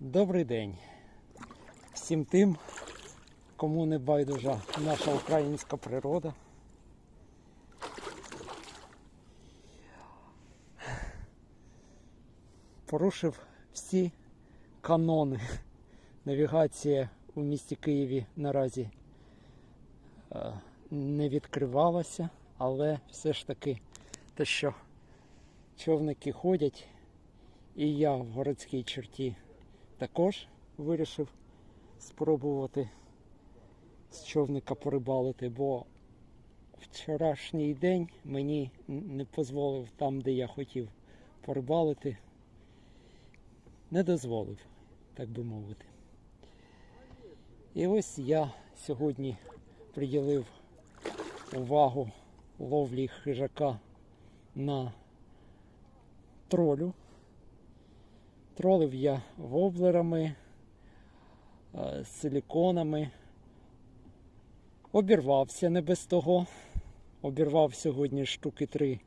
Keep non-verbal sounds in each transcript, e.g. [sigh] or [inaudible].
Добрий день всім тим, кому не байдужа наша українська природа. Порушив всі канони. Навігація у місті Києві наразі е, не відкривалася, але все ж таки те, що човники ходять, і я в городській черті також вирішив спробувати з човника порибалити, бо вчорашній день мені не дозволив там, де я хотів порибалити, не дозволив, так би мовити. І ось я сьогодні приділив увагу ловлі хижака на тролю. Тролив я воблерами, е, силіконами. Обірвався не без того. Обірвав сьогодні штуки три.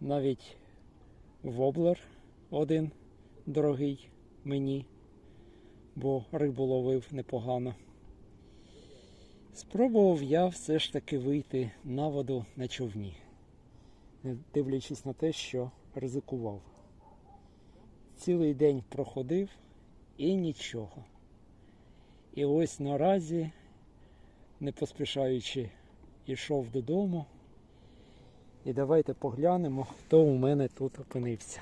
Навіть воблер один дорогий мені, бо рибу ловив непогано. Спробував я все ж таки вийти на воду на човні, не дивлячись на те, що ризикував. Цілий день проходив і нічого. І ось наразі, не поспішаючи, йшов додому. І давайте поглянемо, хто у мене тут опинився.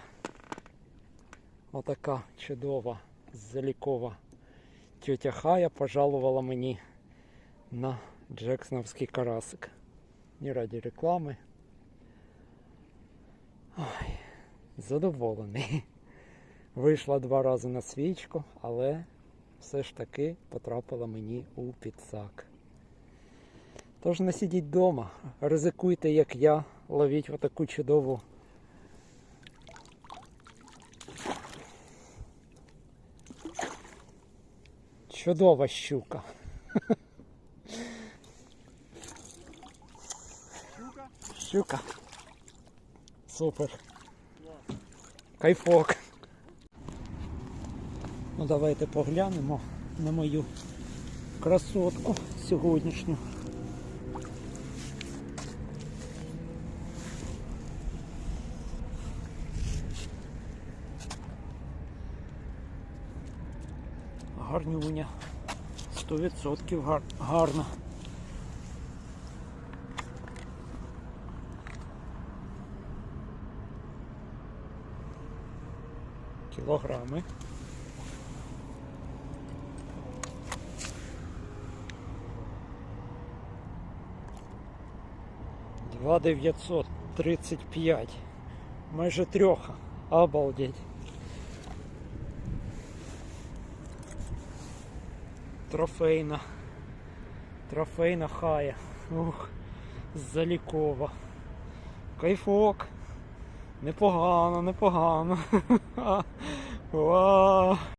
Отака чудова залікова тьотя Хая пожалувала мені на Джексоновський карасик. Не раді реклами. Ой, задоволений. Вийшла два рази на свічку, але все ж таки потрапила мені у підсак. Тож не сидіть вдома, ризикуйте, як я, ловіть отаку чудову. Чудова щука. Щука? Щука. Супер. Кайфок. Ну давайте поглянемо на мою красотку сьогоднішню. Гарнюня. 100% гар... гарна. Кілограми. Два дев'ятсот тридцять п'ять. Майже трьоха. Обалдеть. Трофейна. Трофейна хая. Ух, залікова. Кайфок. Непогано, непогано. [laughs] Вау.